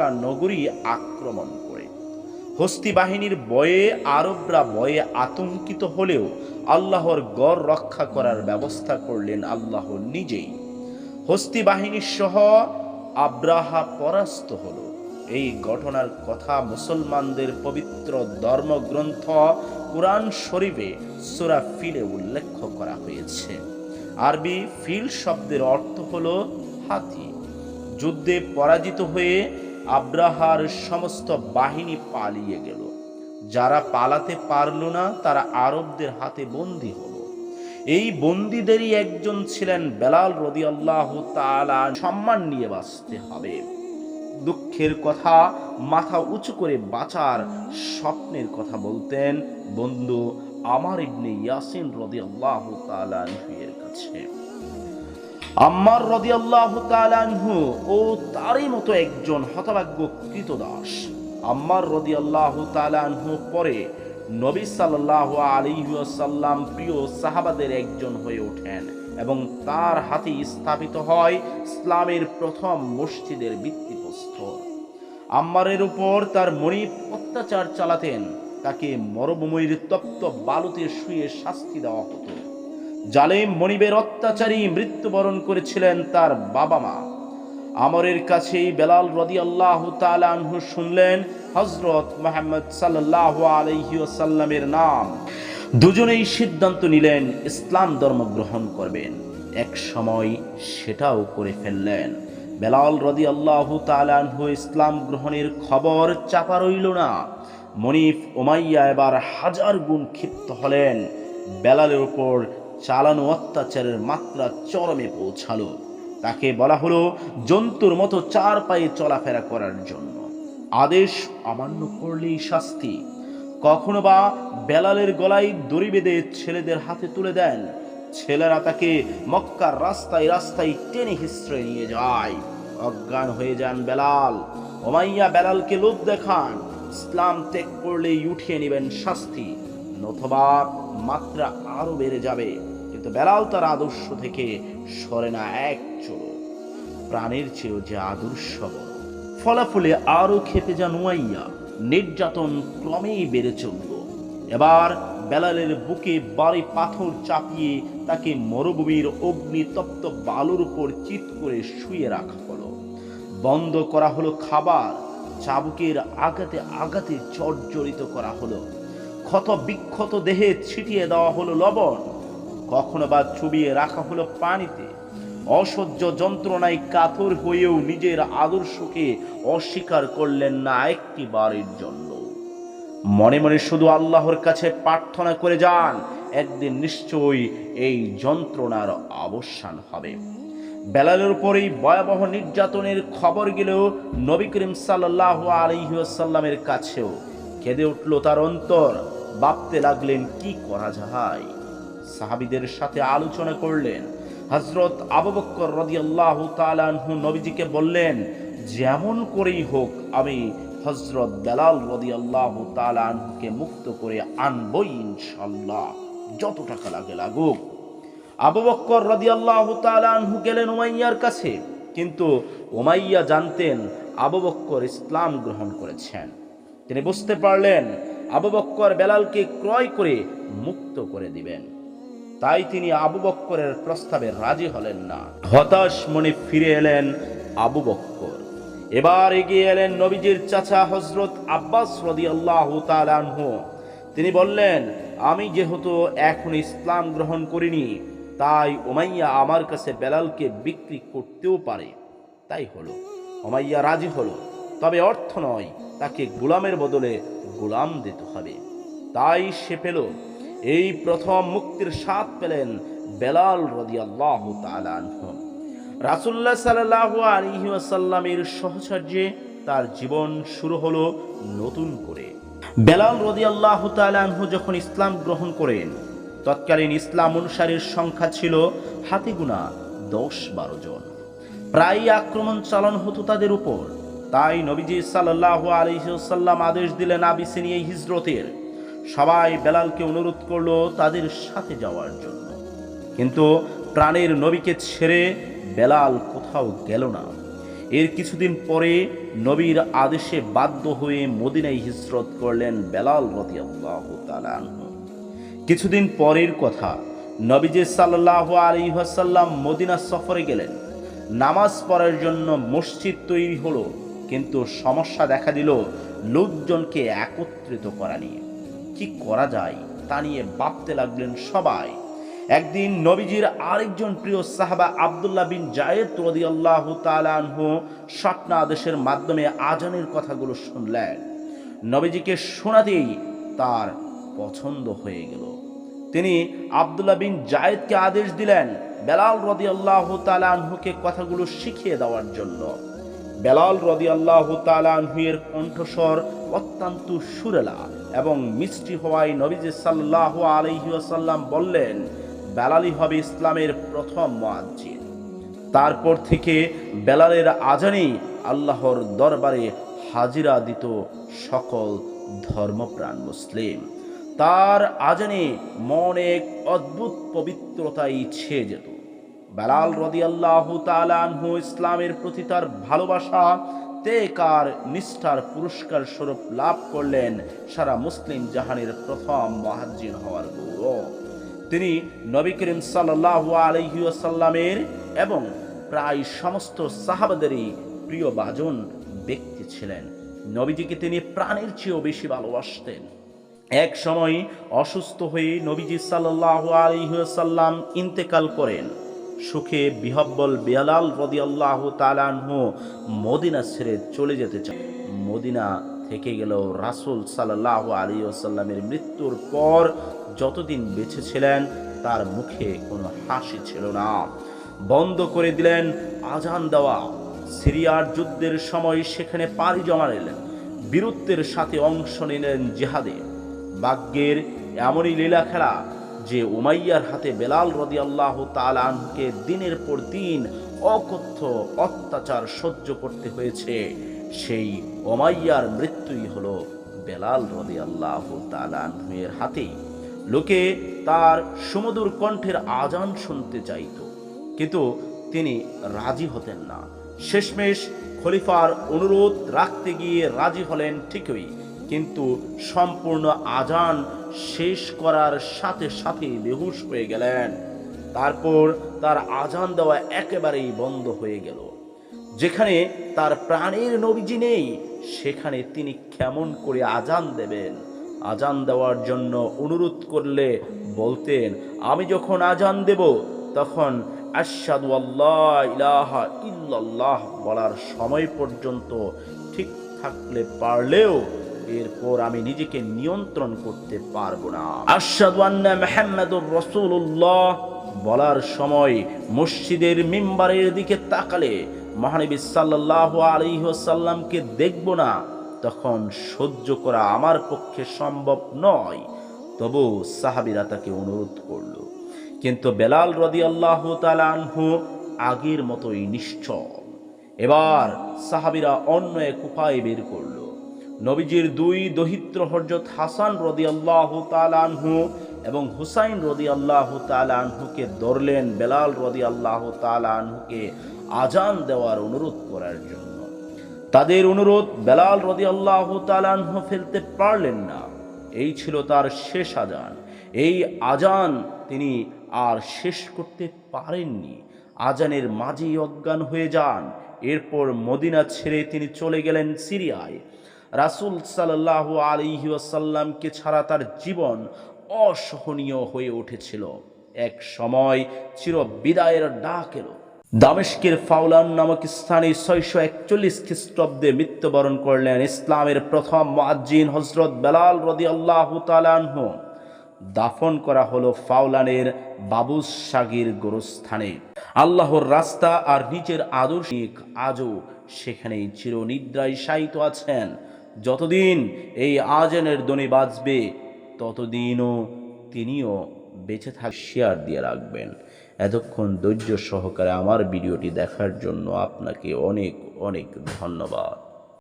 নগরী আক্রমণ করে। হস্তি বাহিনীর বয়ে আরবরা বয়ে আতঙ্কিত হলেও আল্লাহর গড় রক্ষা করার ব্যবস্থা করলেন আল্লাহ নিজেই। হস্তি বাহিনীর সহ আব্রাহা পরাস্ত হল। এই ঘটনার কথা মুসলমানদের পবিত্র ধর্মগ্রন্থ কুরআন শরীফে সূরা ফিলে উল্লেখ করা হয়েছে। আরবি ফিল শব্দের অর্থ হলো হাতি। যুদ্ধে পরাজিত হয়ে আব্রাহার সমস্ত বাহিনী পালিয়ে গেল। যারা পালাতে পারল না, তারা আরবদের হাতে বন্দী হলো। এই বন্দীদেরই একজন ছিলেন বেলাল রদি আল্লাহ তালা সম্মান নিয়ে বাঁচতে হবে। দুঃখের কথা মাথা উঁচু করে বাঁচার স্বপ্নের কথা বলতেন বন্ধু আমার ইবনে ইয়াসিন রদি আল্লাহ এর কাছে। আম্মার রদি আল্লাহ তালানহু ও তারই মতো একজন হতভাগ্য কৃতদাস আম্মার রদি আল্লাহ তালানহু পরে নবী সাল্লাহ আলিহাসাল্লাম প্রিয় সাহাবাদের একজন হয়ে ওঠেন এবং তার হাতে স্থাপিত হয় ইসলামের প্রথম মসজিদের ভিত্তিপ্রস্তর। আম্মারের উপর তার মনিব অত্যাচার চালাতেন, তাকে মরভূমির তপ্ত বালুতে শুয়ে শাস্তি দেওয়া হতো। জালেম মনিবের অত্যাচারী মৃত্যুবরণ করেছিলেন তার বাবা মা। আমরের কাছেই বেলাল রদি আল্লাহ তালানহু শুনলেন হজরত মোহাম্মদ সাল্লাহ আলহিউসাল্লামের নাম। দুজনেই সিদ্ধান্ত নিলেন ইসলাম ধর্ম গ্রহণ করবেন। এক সময় সেটাও করে ফেললেন। বেলাল রদি আল্লাহ তালানহু ইসলাম গ্রহণের খবর চাপা রইল না। মনিফ ওমাইয়া এবার হাজার গুণ ক্ষিপ্ত হলেন। বেলালের উপর চালানো অত্যাচারের মাত্রা চরমে পৌঁছালো। তাকে বলা হলো জন্তুর মতো চার পায়ে চলাফেরা করার জন্য। আদেশ অমান্য করলেই শাস্তি। কখনো বা বেলালের গলায় দড়ি বেঁধে ছেলেদের হাতে তুলে দেন। ছেলেরা তাকে মক্কার রাস্তায় রাস্তায় টেনে হিস্ট্রে নিয়ে যায়। অজ্ঞান হয়ে যান বেলাল। ওমাইয়া বেলালকে লোভ দেখান। ইসলাম ত্যাগ করলেই উঠিয়ে নেবেন শাস্তি। নথবা মাত্রা আরও বেড়ে যাবে। কিন্তু বেলাল তার আদর্শ থেকে সরে না এক চলো প্রাণের চেয়েও যে আদর্শ ফলাফলে আরও খেপে যান উমাইয়া। নির্যাতন ক্রমেই বেড়ে চলল। এবার বেলালের বুকে বাড়ি পাথর চাপিয়ে তাকে মরুভূমির অগ্নিতপ্ত বালুর উপর চিত করে শুয়ে রাখা হলো। বন্ধ করা হলো খাবার। চাবুকের আঘাতে আঘাতে জর্জরিত করা হলো। ক্ষত বিক্ষত দেহে ছিটিয়ে দেওয়া হলো লবণ। কখনো বা চুবিয়ে রাখা হলো পানিতে। অসহ্য যন্ত্রণায় কাতর হয়েও নিজের আদর্শকে অস্বীকার করলেন না একটি বারের জন্য। মনে মনে শুধু আল্লাহর কাছে প্রার্থনা করে যান, একদিন নিশ্চয়ই এই যন্ত্রণার অবসান হবে। বেলালের উপর এই ভয়াবহ নির্যাতনের খবর গেলেও নবী করিম সাল্লাহ আলহিউসাল্লামের কাছেও কেঁদে উঠল তার অন্তর। ভাবতে লাগলেন, কি করা যায়? সাহাবিদের সাথে আলোচনা করলেন। হজরত আবু বক্কর রদিয়াল্লাহু তাআলাহু নবীজিকে বললেন, যেমন করেই হোক আমি হজরত বেলাল রদিয়াল্লাহু তাআলাহুকে মুক্ত করে আনবই ইনশাল্লাহ যত টাকা লাগে লাগুক। আবু বক্কর রদিয়াল্লাহু তাআলাহু গেলেন ওমাইয়ার কাছে, কিন্তু ওমাইয়া জানতেন আবু বক্কর ইসলাম গ্রহণ করেছেন। তিনি বুঝতে পারলেন, আবু বক্কর বেলালকে ক্রয় করে মুক্ত করে দিবেন। তাই তিনি আবু বক্করের প্রস্তাবে রাজি হলেন না। হতাশ মনে ফিরে এলেন আবু বক্কর। এবার এগিয়ে এলেন নবীজির চাচা হজরত আব্বাস রদি আল্লাহ তিনি বললেন, আমি যেহেতু এখন ইসলাম গ্রহণ করিনি, তাই ওমাইয়া আমার কাছে বেলালকে বিক্রি করতেও পারে। তাই হলো। ওমাইয়া রাজি হলো। তবে অর্থ নয়, তাকে গোলামের বদলে গোলাম দিতে হবে। তাই সে পেল এই প্রথম মুক্তির স্বাদ পেলেন বেলাল রদিয়াল্লাহু রাসূলুল্লাহ সাল্লাল্লাহু আলাইহি ওয়াসাল্লামের সহচর্যে তার জীবন শুরু হলো নতুন করে। বেলাল রদিয়াল্লাহু তাআলা আনহু যখন ইসলাম গ্রহণ করেন, তৎকালীন ইসলাম অনুসারীর সংখ্যা ছিল হাতে গোনা দশ বারো জন। প্রায় আক্রমণ চালানো হতো তাদের উপর। তাই নবীজি সাল্লাল্লাহু আলাইহি আদেশ দিলেন আবিসিনিয়া হিজরতের। সবাই বেলালকে অনুরোধ করল তাদের সাথে যাওয়ার জন্য। কিন্তু প্রাণের নবীকে ছেড়ে বেলাল কোথাও গেল না। এর কিছুদিন পরে নবীর আদেশে বাধ্য হয়ে মদিনায় হিজরত করলেন বেলাল রতি কিছুদিন পরের কথা, নবীজি সাল্লাহ আলিহাসাল্লাম মদিনা সফরে গেলেন। নামাজ পড়ার জন্য মসজিদ তৈরি হলো, কিন্তু সমস্যা দেখা দিল লোকজনকে একত্রিত করা নিয়ে। কি করা যায় তা নিয়ে ভাবতে লাগলেন সবাই। একদিন নবীজির আরেকজন প্রিয় সাহাবা আবদুল্লাহ বিন জায়েদ রদি আল্লাহ তালানহু স্বপ্নাদেশের মাধ্যমে আজানের কথাগুলো শুনলেন। নবীজিকে শোনাতেই তার পছন্দ হয়ে গেল। তিনি আবদুল্লাহ বিন জায়েদকে আদেশ দিলেন বেলাল রদি আল্লাহ তালানহুকে কথাগুলো শিখিয়ে দেওয়ার জন্য। বেলাল রদি আল্লাহ তালানহুয়ের কণ্ঠস্বর অত্যন্ত সুরেলা এবং মিষ্টি হওয়ায় নবীজি সাল্লাহ আলহিউসাল্লাম বললেন বেলালই হবে ইসলামের প্রথম মুয়াজ্জিন। তারপর থেকে বেলালের আজানেই আল্লাহর দরবারে হাজিরা দিত সকল ধর্মপ্রাণ মুসলিম। তার আজানে মন এক অদ্ভুত পবিত্রতাই ছেয়ে যেত। বেলাল রদি আল্লাহ তালানহু ইসলামের প্রতি তার ভালোবাসা তেকার নিষ্ঠার পুরস্কার স্বরূপ লাভ করলেন সারা মুসলিম জাহানের প্রথম মহাজ্জিন হওয়ার গৌরব। তিনি নবী করিম সাল্লাহ আলহিউসাল্লামের এবং প্রায় সমস্ত সাহাবাদেরই প্রিয় বাজন ব্যক্তি ছিলেন। নবীজিকে তিনি প্রাণের চেয়েও বেশি ভালোবাসতেন। এক সময় অসুস্থ হয়ে নবীজি সাল্লাহ আলহিউসাল্লাম ইন্তেকাল করেন। সুখে বিহব্বল বেলাল রদি আল্লাহ তালানহু মদিনা ছেড়ে চলে যেতে চান মদিনা থেকে গেল রাসুল সাল্লাহ আলী আসাল্লামের মৃত্যুর পর যতদিন বেঁচে ছিলেন, তার মুখে কোনো হাসি ছিল না। বন্ধ করে দিলেন, আজান দেওয়া। সিরিয়ার যুদ্ধের সময় সেখানে পাড়ি জমা নিলেন। বীরত্বের সাথে অংশ নিলেন জেহাদে। বাগ্যের এমনই লীলা খেলা যে উমাইয়ার হাতে বেলাল রদি আল্লাহ তালানকে দিনের পর দিন অকথ্য অত্যাচার সহ্য করতে হয়েছে, সেই ওমাইয়ার মৃত্যুই হলো বেলাল রদি আল্লাহ তালানহের হাতেই। লোকে তার সুমধুর কণ্ঠের আজান শুনতে চাইত, কিন্তু তিনি রাজি হতেন না। শেষমেশ খলিফার অনুরোধ রাখতে গিয়ে রাজি হলেন ঠিকই, কিন্তু সম্পূর্ণ আজান শেষ করার সাথে সাথে বেহুশ হয়ে গেলেন। তারপর তার আজান দেওয়া একেবারেই বন্ধ হয়ে গেল। যেখানে তার প্রাণের নবীজি নেই, সেখানে তিনি কেমন করে আজান দেবেন? আজান দেওয়ার জন্য অনুরোধ করলে বলতেন, আমি যখন আজান দেব, তখন আশাদু আল্লাহ ইলাহা ইল্লাল্লাহ বলার সময় পর্যন্ত ঠিক থাকলে পারলেও এরপর আমি নিজেকে নিয়ন্ত্রণ করতে পারব না। আশাদু আন্না রসুল্লাহ বলার সময় মসজিদের মিম্বারের দিকে তাকালে মহানবী সাল্লাহ আলিহাসাল্লামকে দেখব না, তখন সহ্য করা আমার পক্ষে সম্ভব নয়। তবু সাহাবিরা তাকে অনুরোধ করল। কিন্তু বেলাল রদি আল্লাহ আনহু আগের মতোই নিশ্চল। এবার সাহাবিরা অন্য এক উপায় বের করল। নবীজির দুই দহিত্র হরজত হাসান রদি আল্লাহ আনহু এবং হুসাইন রদি আল্লাহ আনহুকে ধরলেন, বেলাল রদি আল্লাহ আনহুকে আজান দেওয়ার অনুরোধ করার জন্য। তাদের অনুরোধ, বেলাল রদি আল্লাহ তালানহ ফেলতে পারলেন না। এই ছিল তার শেষ আজান। এই আজান তিনি আর শেষ করতে পারেননি। আজানের মাঝেই অজ্ঞান হয়ে যান। এরপর মদিনা ছেড়ে তিনি চলে গেলেন সিরিয়ায়। রাসুল সাল্লাহ আলিহাসাল্লামকে ছাড়া তার জীবন অসহনীয় হয়ে উঠেছিল। এক সময় চির বিদায়ের ডাক এলো। দামেস্কের ফাউলান নামক স্থানে ছয়শো একচল্লিশ খ্রিস্টাব্দে মৃত্যুবরণ করলেন ইসলামের প্রথম মুয়াজ্জিন হজরত বেলাল রদি আল্লাহ তালানহ দাফন করা হলো ফাউলানের বাবুস সাগির গোরস্থানে। আল্লাহর রাস্তা আর নিজের আদর্শিক আজও সেখানেই চিরনিদ্রায় শায়িত আছেন। যতদিন এই আজানের দনি বাজবে, ততদিনও তিনিও বেঁচে থাক শেয়ার দিয়ে রাখবেন। এতক্ষণ ধৈর্য সহকারে আমার ভিডিওটি দেখার জন্য আপনাকে অনেক অনেক ধন্যবাদ।